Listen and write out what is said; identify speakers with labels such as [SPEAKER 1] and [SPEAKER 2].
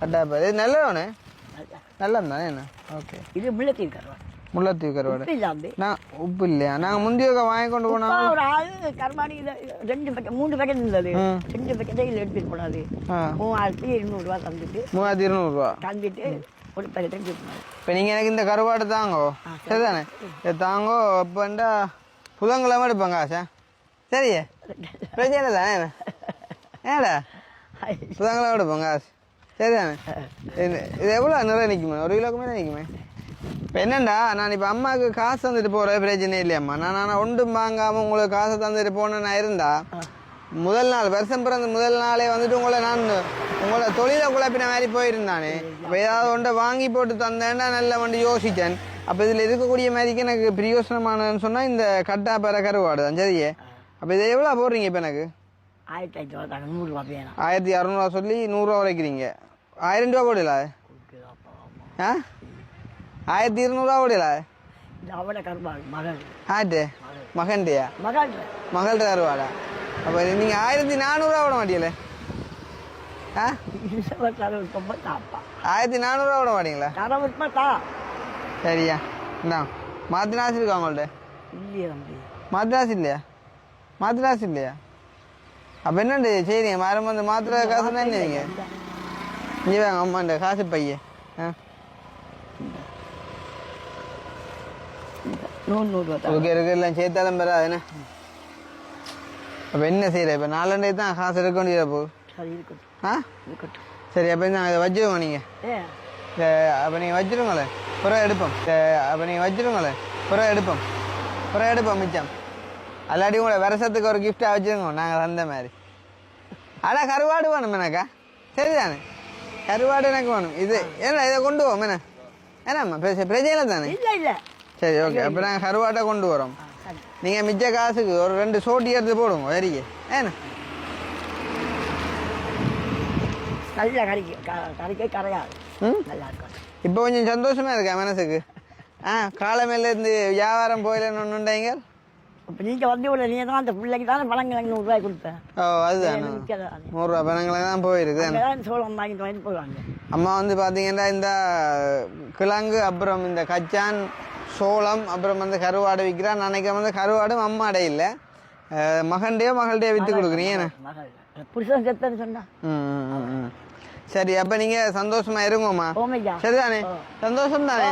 [SPEAKER 1] கட்டாப்பாரு இது நல்லதானே நல்லது தானே என்ன? ஓகே
[SPEAKER 2] இது முள்ளத்தீவு கருவாடு.
[SPEAKER 1] முல்லைத்தீவு கருவாடு. நான் உப்பு இல்லையா? நாங்கள் முந்தியோக்க வாங்கி கொண்டு போனோம்
[SPEAKER 2] ஒரு ஆளு கருமாடி ரெண்டு பேக்கெட் மூணு பேக்கெட் இருந்தது. ரெண்டு பேக்கெட்டே இதில் எடுத்துட்டு போனாது மூவாயிரத்தி இருநூறுவா தந்துட்டு.
[SPEAKER 1] மூவாயிரத்தி இருநூறுவா?
[SPEAKER 2] தந்துட்டு ஒரு போனாரு
[SPEAKER 1] இப்போ நீங்கள் எனக்கு இந்த கருவாடு தாங்கோ. சரிதானே? இது தாங்கோ இப்போண்டா புதன்கிழமை எடுப்பாங்க ஆசா சரியே? பிரச்சனை தானே ஏடா புதன்கிழமை எடுப்பாங்க ஆசை சரிதானே? இது எவ்வளோ நிறைய நிற்குமே ஒரு கிலோக்கு மேலே நிற்குமே இப்போ என்னண்டா நான் இப்போ அம்மாவுக்கு காசு தந்துட்டு போகிற பிரச்சனை இல்லையம்மா. நான் நான் ஒன்றும் வாங்காமல் உங்களுக்கு காசை தந்துட்டு போனேன்னா இருந்தா முதல் நாள் வருஷம் பிறந்த முதல் நாளே வந்துட்டு உங்களை நான் உங்களை தொழிலை குழப்பின மாதிரி போயிருந்தானே. இப்போ ஏதாவது ஒன்றை வாங்கி போட்டு தந்தேன்னா நல்ல வந்து யோசித்தேன் அப்போ இதில் இருக்கக்கூடிய மாதிரிக்கு எனக்கு பிரியோசனமானதுன்னு சொன்னால் இந்த கட்டா பெற கருவாடு தான் சரியே? அப்போ இதை எவ்வளோ போடுறீங்க இப்போ எனக்கு?
[SPEAKER 2] ஆயிரத்தி ஐநூறுவா நூறுரூவா வேணும்.
[SPEAKER 1] ஆயிரத்தி இரநூறுவா சொல்லி நூறுரூவா உரைக்கிறீங்க ஆயிரம் ரூபா போடல? ஆ? ஆயிரத்தி இருநூறுவா போடல?
[SPEAKER 2] அவட கருவாடு மகள்.
[SPEAKER 1] ஆட்டு மகன்டையா
[SPEAKER 2] மகள்.
[SPEAKER 1] மகள்கிட்ட கருவாடா? அப்போ நீங்கள் ஆயிரத்தி நானூறுரூவா விட மாட்டீங்களே? ஆ? ஆயிரத்தி நானூறுரூவா விட மாட்டீங்களா? சரியா. இந்தா மாத்தினாசு இருக்கா உங்கள்ட்ட?
[SPEAKER 2] இல்லையே
[SPEAKER 1] மாத்திராசு இல்லையா அப்போ என்னண்டு சரிங்க மரம் வந்து மாத்திரை காசு தான் என்னங்க இங்கே வாங்க அம்மாண்ட காசு பையன் ஆ. ஓகே இருக்கு எல்லாம் சேர்த்தாலும் பெறாது என்ன? அப்போ என்ன செய்யற இப்போ நாலண்டே தான் காசு எடுக்க வேண்டியதா போகுது ஆ? சரி அப்போ நான் இதை வச்சுருவோம் நீங்கள் அப்போ நீங்கள் வச்சிருங்களேன். புறம் எடுப்போம். அப்போ நீங்கள் வச்சிருங்களேன். புறம் எடுப்போம். புறம் எடுப்போம் மிச்சம். அல்லாடி உங்களை வருஷத்துக்கு ஒரு கிஃப்டாக வச்சுருங்க. நாங்கள் தந்த மாதிரி. ஆனால் கருவாடு வேணும் எனக்கா? சரிதானே? கருவாடு எனக்கு வேணும். இது ஏன்னா இதை கொண்டு போவோம் என்ன? ஏன்னாம்மா பிரச்சனை பிரச்சனை தானே? சரி ஓகே அப்போ நாங்கள் கருவாட்டை கொண்டு வரோம். நீங்கள் மிச்ச காசுக்கு ஒரு ரெண்டு சோட்டி எடுத்து போடுங்க வரிக்கு ஏன்னா
[SPEAKER 2] நல்லா கறிக்கு கறிக்கே கரையாது நல்லா இருக்கும்.
[SPEAKER 1] இப்போ கொஞ்சம் சந்தோஷமா இருக்கா மனசுக்கு? ஆ காலமேல இருந்து வியாபாரம் போயிலன்னு ஒன்றுண்டாங்க
[SPEAKER 2] இப்போ நீங்கள் வந்து உள்ள நீ தான் அந்த பிள்ளைக்கு தானே பழங்கள் நூறுரூவாய் கொடுப்பேன்
[SPEAKER 1] ஓ அதுதான். நூறுரூவா பணங்களை தான் போயிருக்கு
[SPEAKER 2] அங்கே தான் சோளம் வாங்கிட்டு வாங்கிட்டு போவாங்க
[SPEAKER 1] அம்மா வந்து பார்த்தீங்கன்னா இந்த கிழங்கு அப்புறம் இந்த கச்சான் சோளம் அப்புறம் வந்து கருவாடு விற்கிறா நினைக்க வந்து கருவாடும் அம்மாடே இல்லை. மகன்டையோ மகள்கிட்டயோ விற்று கொடுக்குறீங்க
[SPEAKER 2] புருஷன் செத்தன்னு சொன்னா.
[SPEAKER 1] சரி அப்போ நீங்கள் சந்தோஷமா இருங்கம்மா. சரிதானே? சந்தோஷம் தானே